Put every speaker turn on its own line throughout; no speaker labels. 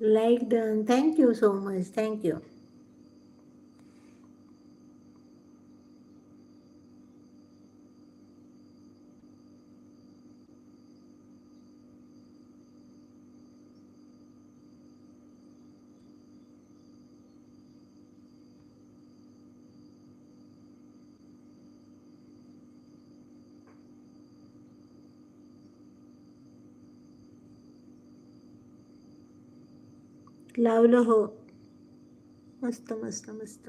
Like done. Thank you so much. Thank you. लावलं हो. मस्त मस्त मस्त.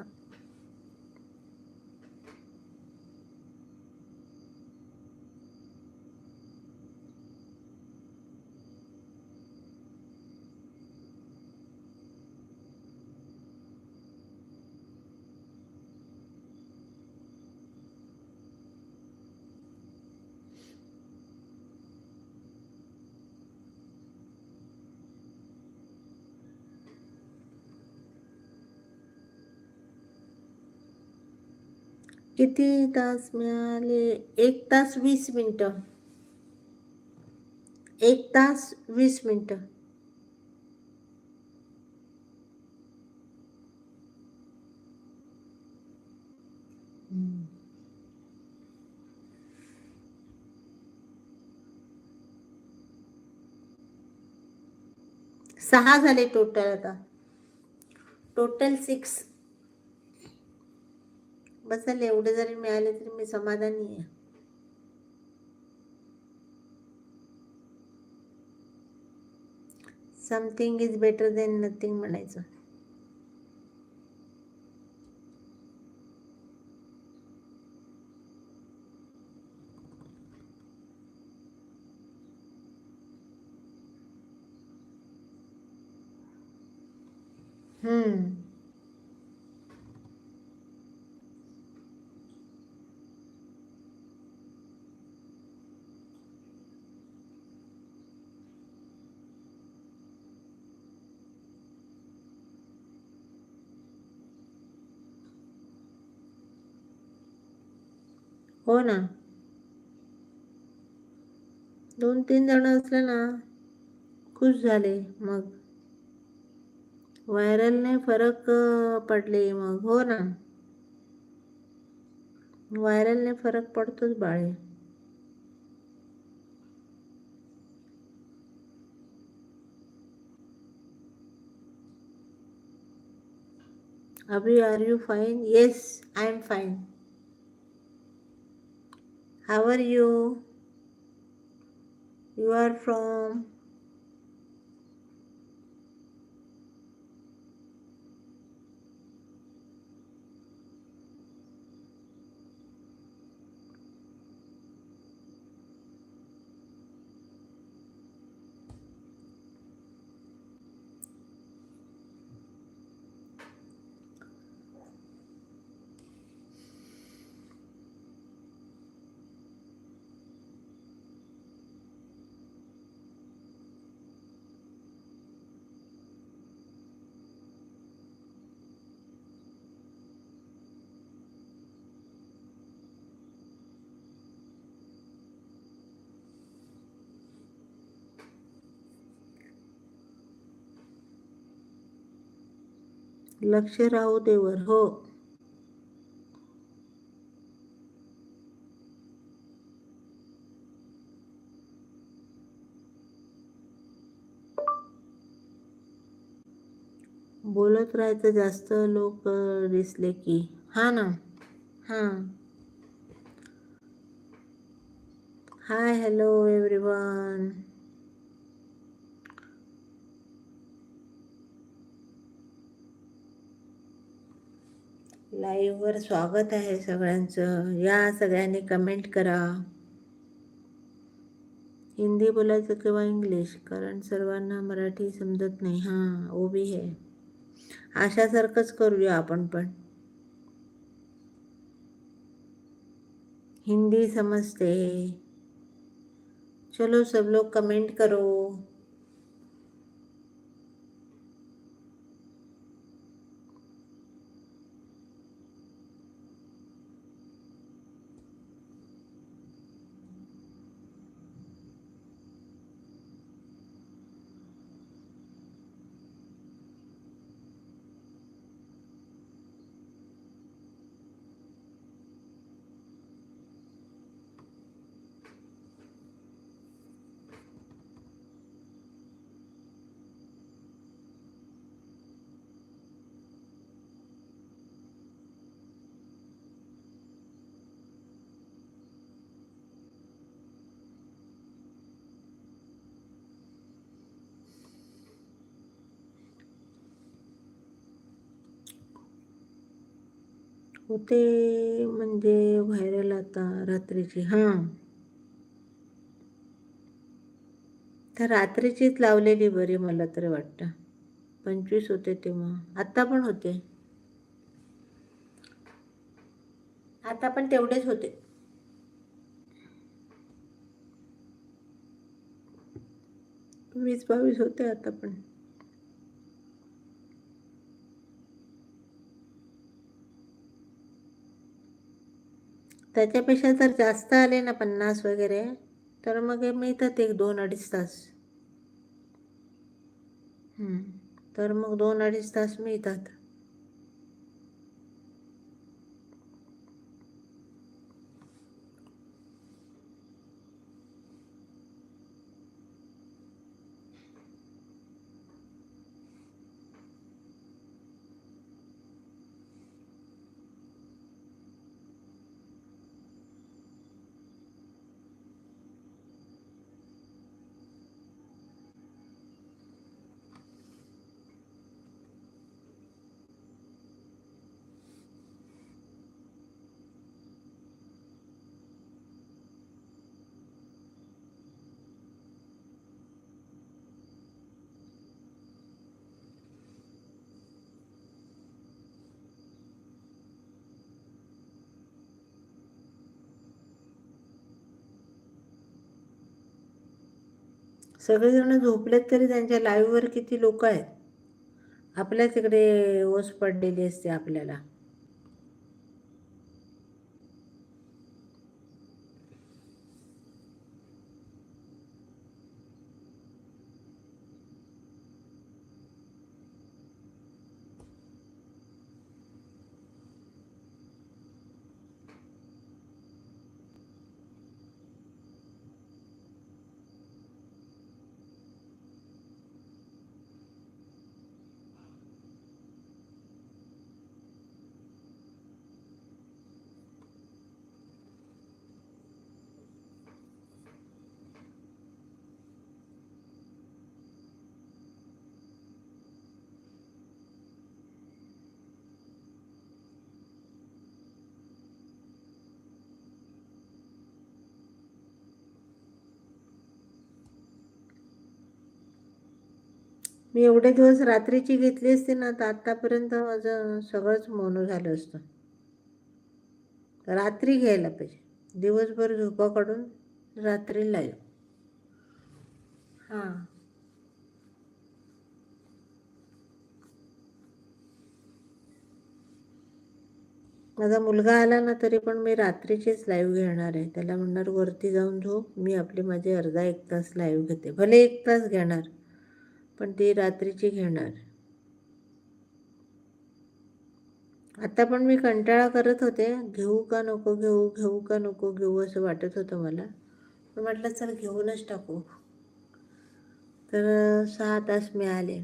किती तास मिळाले? एक तास वीस मिनटं. एक तास वीस मिनटं. सहा झाले टोटल आता. टोटल सिक्स बसल एवढे जरी मिळाले तरी मी समाधानी आहे. Something is better than nothing म्हणायचं. हम्म. हो ना. दोन तीन जण असले ना खुश झाले मग. व्हायरलने फरक पडले मग हो ना. व्हायरलने फरक पडतोच बाळे. Abhi are you fine yes I am fine how are you you are from लक्ष राहू देवर हो. बोलत राहायचं जास्त लोक दिसले की. हा ना? हां. हाय हॅलो एव्हरीवन लाईव्हवर स्वागत आहे सगळ्यांचं. या सगळ्यांनी कमेंट करा. हिंदी बोलायचं किंवा इंग्लिश कारण सर्वांना मराठी समजत नाही. हां ओबी आहे. अशासारखंच करूया आपण पण. हिंदी समजते. चलो सब लोग कमेंट करो. होते म्हणजे व्हायरल आता रात्रीची हां. तर रात्रीचीच लावलेली बरी मला तरी वाटतं. पंचवीस होते तेव्हा. आत्ता पण होते. आता पण तेवढेच होते. वीस बावीस होते आता पण. त्याच्यापेक्षा जर जास्त आले ना पन्नास वगैरे तर मग हे मिळतात एक दोन अडीच तास. तर मग दोन अडीच तास मिळतात. सगळेजण झोपलेत तरी त्यांच्या लाईव्हवर किती लोक आहेत? आपल्याच इकडे ओस पडलेली असते आपल्याला. मी एवढे दिवस रात्रीची घेतली असते ना तर आत्तापर्यंत माझं सगळंच मौन झालं असतं. रात्री घ्यायला पाहिजे. दिवसभर झोपा काढून रात्री लाईव हां. माझा मुलगा आला ना तरी पण मी रात्रीचीच लाईव्ह घेणार आहे. त्याला म्हणणार वरती जाऊन झोप. मी आपली माझे अर्धा एक तास लाईव्ह घेते. भले एक तास घेणार. पण ती रात्रीची घेणार. आता पण मी कंटाळा करत होते घेऊ का नको घेऊ घेऊ का नको घेऊ असं वाटत होतं मला. पण म्हटलं चल घेऊनच टाकू. तर सहा तास मिळाले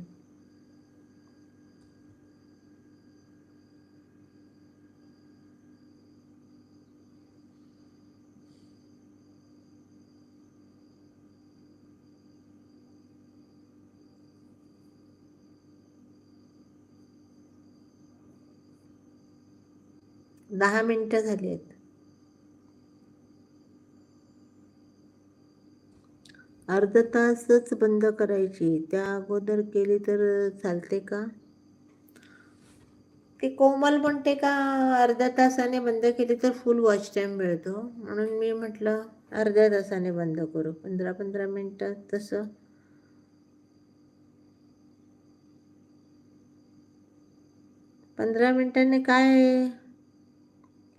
दहा मिनटं झाली आहेत अर्ध तासच बंद करायची. त्या अगोदर केली तर चालते का? ते कोमल म्हणते का अर्ध्या तासाने बंद केली तर फुल वॉच टाईम मिळतो. म्हणून मी म्हटलं अर्ध्या तासाने बंद करू. पंधरा पंधरा मिनटं तसं. पंधरा मिनिटांनी काय आहे?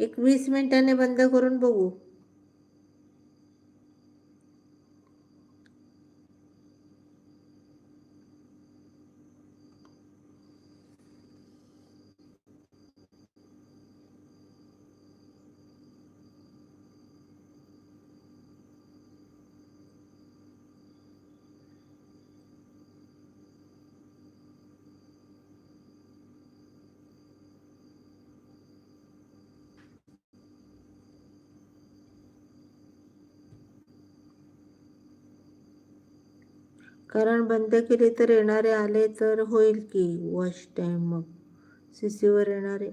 एक वीस मिनिटाने बंद करून बघू. कारण बंद केले तर येणारे आले तर होईल की. वॉश टाईम मग. सी सीवर येणारे.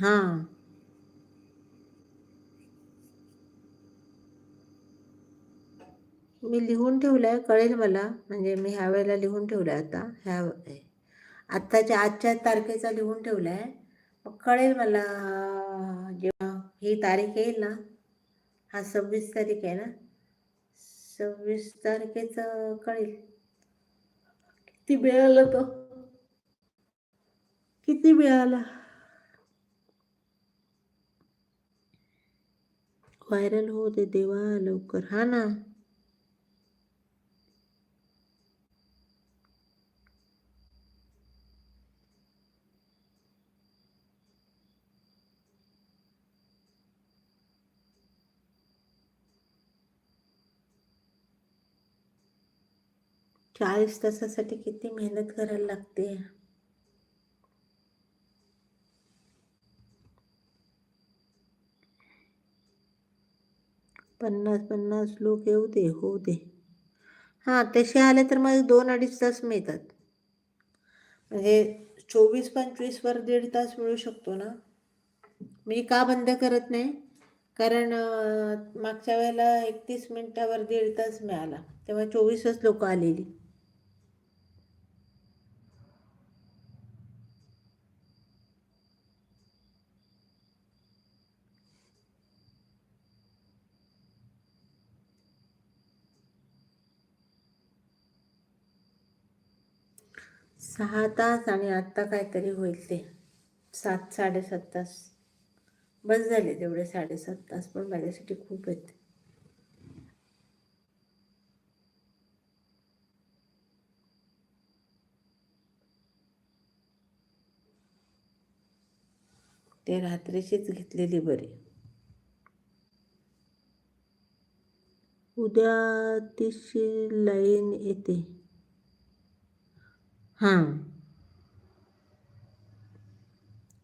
हां. मी लिहून ठेवलं आहे कळेल मला. म्हणजे मी ह्या वेळेला लिहून ठेवलं आहे आता. ह्या आत्ताच्या आजच्या तारखेचा लिहून ठेवला आहे मग कळेल मला जेव्हा ही तारीख येईल ना. हा सव्वीस तारीख आहे ना. सव्वीस तारखेचं कळेल. किती मिळालं तो? किती मिळाला? व्हायरल हो दे देवा लवकर. हा ना? चाळीस तासासाठी किती मेहनत करायला लागते? पन्नास पन्नास लोक येऊ दे होऊ दे. हां तसे आले तर मग दोन अडीच तास मिळतात. म्हणजे चोवीस पंचवीसवर दीड तास मिळू शकतो ना? मी का बंद करत नाही? कारण मागच्या वेळेला एकतीस मिनटावर दीड तास मिळाला. तेव्हा चोवीसच लोक आलेली. सहा तास आणि आत्ता काहीतरी होईल ते. सात साडेसात तास. बस झाले तेवढे साडेसात तास पण माझ्यासाठी खूप आहेत. ते रात्रीचीच घेतलेली बरी. उद्या तिशी लाईन येते. हां.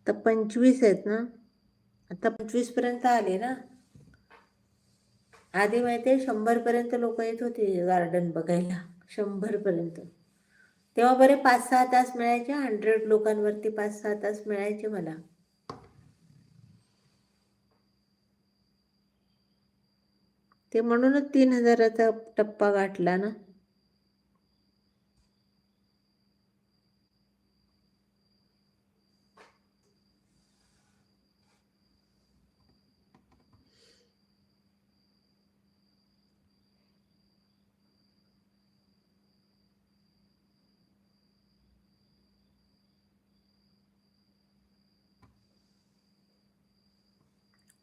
तर पंचवीस आहेत ना? आता पंचवीसपर्यंत आले ना? आधी माहिती आहे शंभरपर्यंत लोक येत होते गार्डन बघायला. शंभरपर्यंत. तेव्हा बरे पाच सहा तास मिळायचे हंड्रेड लोकांवरती पाच सहा तास मिळायचे मला. ते म्हणूनच तीन हजाराचा टप्पा गाठला ना?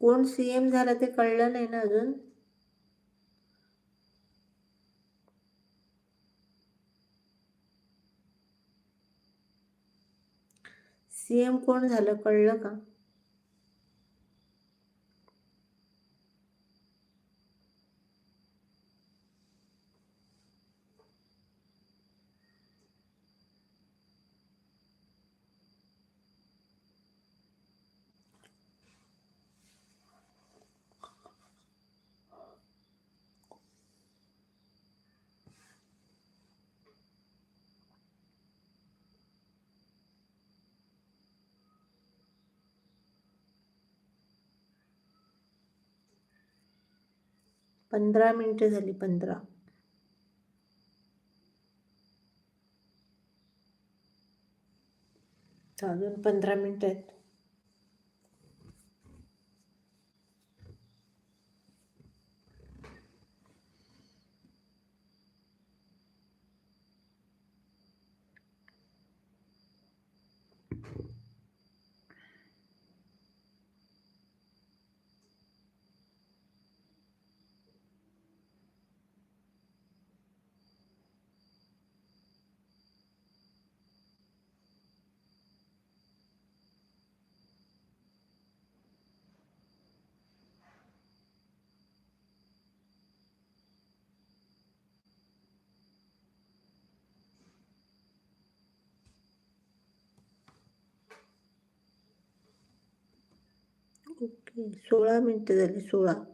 कोण सी एम झाला ते कळलं नाही ना अजून? सी एम कोण झालं कळलं का? पंधरा मिनटं झाली पंधरा. अजून पंधरा मिनटं आहेत. solamente de lisura.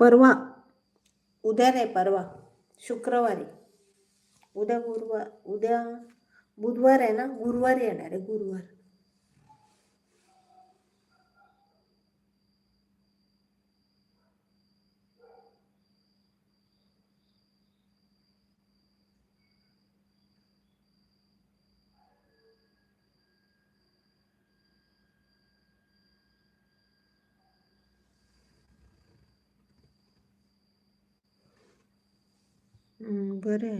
परवा उद्या नाही परवा शुक्रवारी. उद्या गुरुवार उद्या बुधवार आहे ना? गुरुवारी येणार आहे गुरुवार. बरं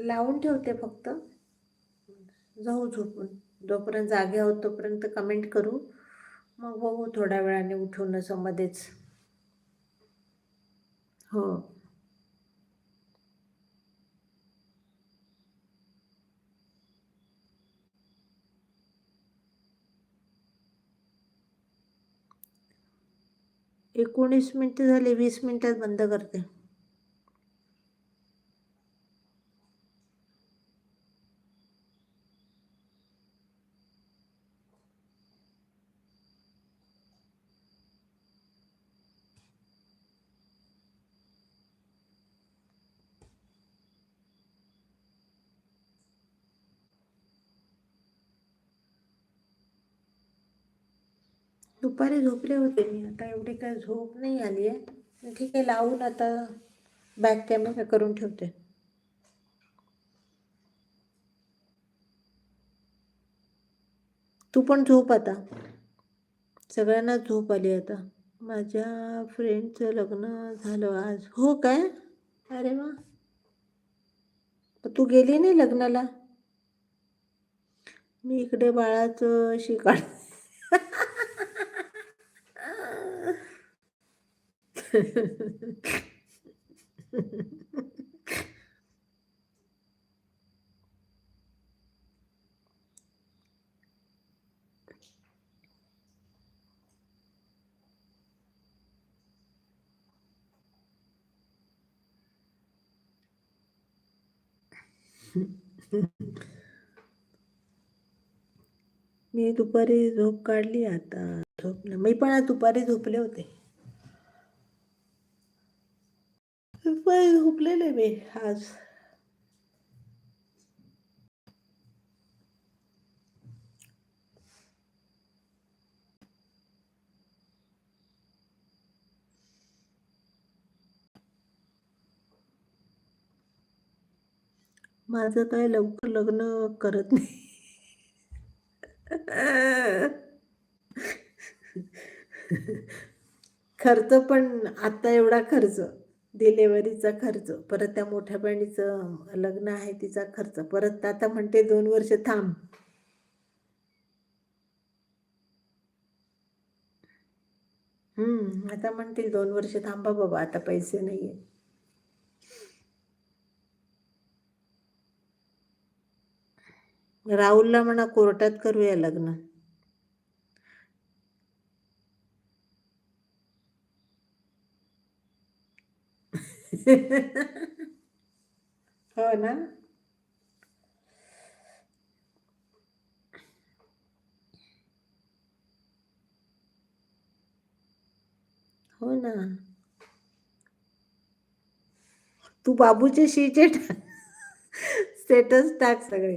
लावून ठेवते फक्त. जाऊ झोपून. जोपर्यंत जागे आहोत तोपर्यंत कमेंट करू. मग बघू थोड्या वेळाने उठून असं मध्येच. हो. एकोणीस मिनटं झाली वीस मिनिटात बंद करते. दुपारी झोपले होते मी. आता एवढी काय झोप नाही आली आहे. ठीक आहे लावून आता बॅक कॅमेरा करून ठेवते. तू पण झोप आता. सगळ्यांना झोप आली आता. माझ्या फ्रेंडचं लग्न झालं आज. हो काय? अरे वा. तू गेली नाही लग्नाला? मी इकडे बाळाचं शिकाड मी दुपारी झोप काढली आता. झोप मी पण आज दुपारी झोपले होते दुपारी झोपलेले मी आज माझं काय लवकर लग्न करत नाही. खर्च पण आता एवढा खर्च. डिलेवरीचा खर्च परत त्या मोठ्या बहिणीचं लग्न आहे तिचा खर्च परत आता म्हणते दोन वर्ष थांब. हम्म आता म्हणतील दोन वर्ष थांबा बाबा आता पैसे नाहीये. राहुलला म्हणा कोर्टात करूया लग्न. हो ना? हो ना. तू बाबूचे शीचे स्टेटस टाक सगळे.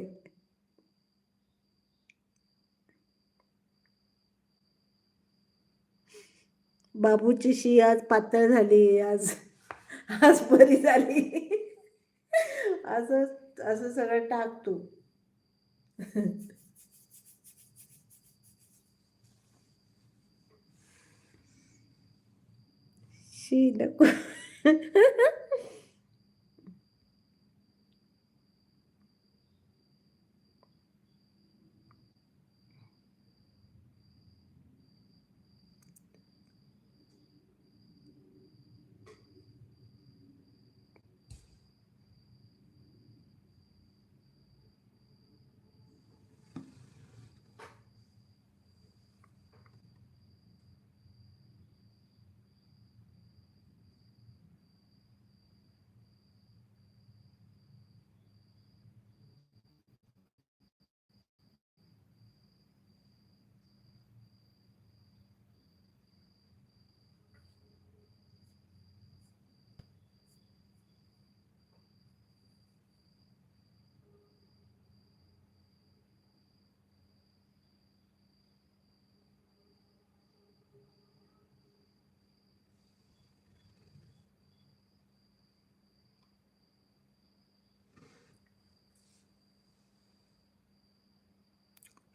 बाबूची शी आज पातळ झाली आज आज बरी झाली. असं असं सगळं टाक तू. शी नको.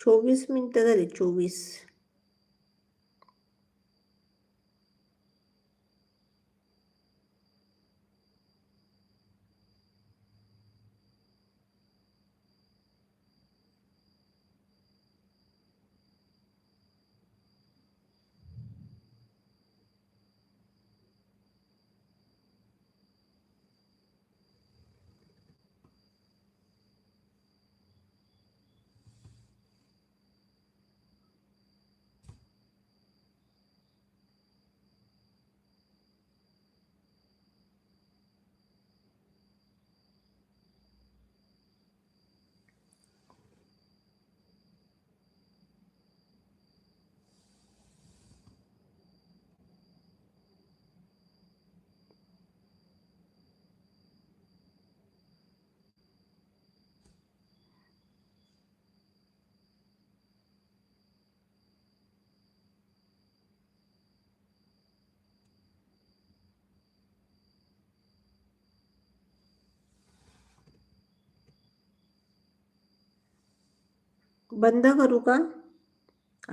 चोवीस मिनटं झाली चोवीस. बंद करू का?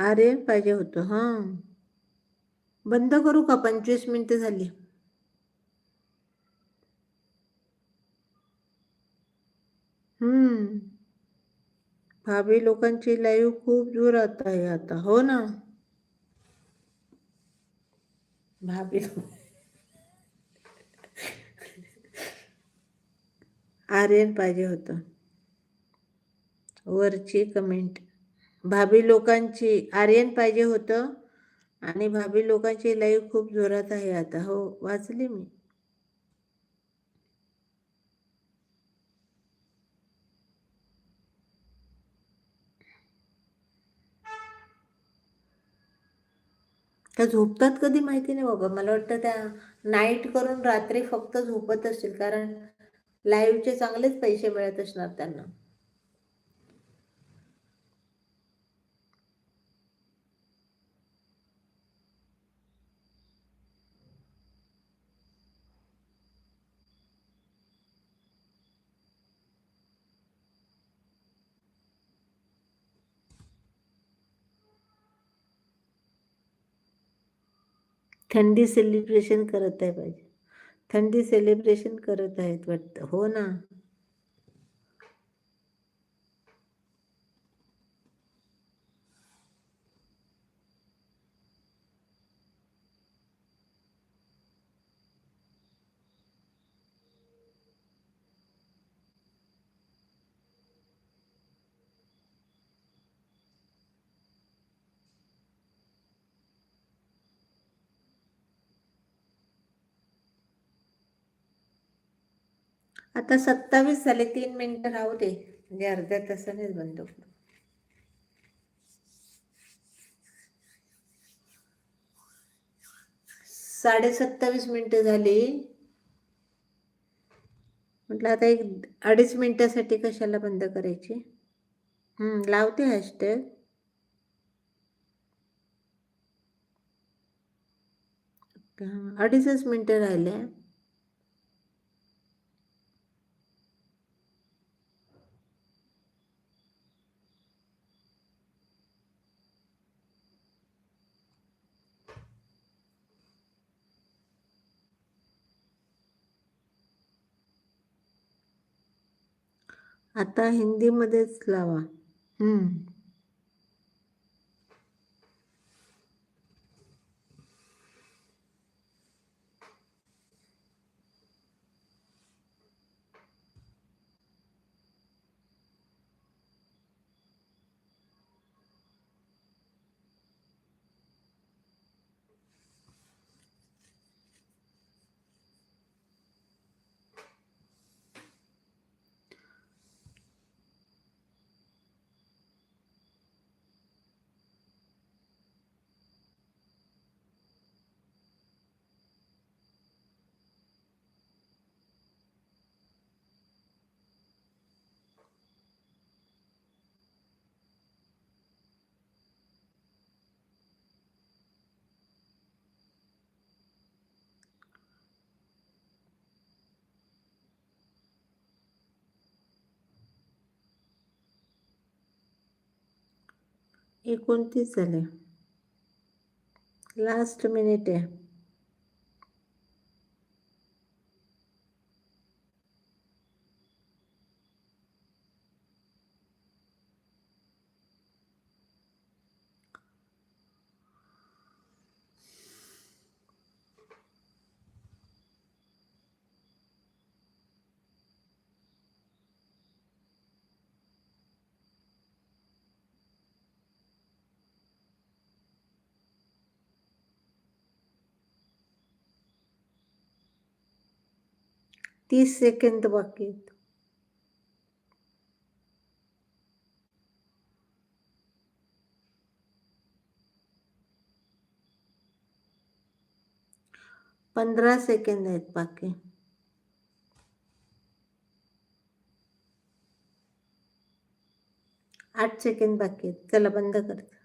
अरे पाहिजे होतं हां. बंद करू का? पंचवीस मिनिटं झाली. हम्म. भाभी लोकांची लाईव्ह खूप जोरात आहे आता हो ना? भाभी आर्यन पाहिजे होतं. वरची कमेंट. भाभी लोकांची आर्यन पाहिजे होतं आणि भाभी लोकांची लाईव्ह खूप जोरात आहे आता. हो वाचली मी. त्या झोपतात कधी माहिती नाही बाबा. मला वाटतं त्या नाईट करून रात्री फक्त झोपत असतील कारण लाईव्हचे चांगलेच पैसे मिळत असणार त्यांना. थंडी सेलिब्रेशन करत आहे पाहिजे. थंडी सेलिब्रेशन करत आहेत वाटतं. हो ना? आता सत्तावीस झाले तीन मिनिटं राहू दे. म्हणजे अर्ध्या तासानेच बंद करू साडे सत्तावीस मिनिटं झाली. म्हटलं आता एक अडीच मिनटासाठी कशाला बंद करायची? लावते हॅशटॅग अडीचच मिनटं राहिले. आता हिंदीमध्येच लावा. एकोणतीस झाले. लास्ट मिनिट आहे. तीस सेकंद बाकी आहेत. पंधरा सेकंद आहेत बाकी. आठ सेकंद बाकी आहेत. चला बंद करते.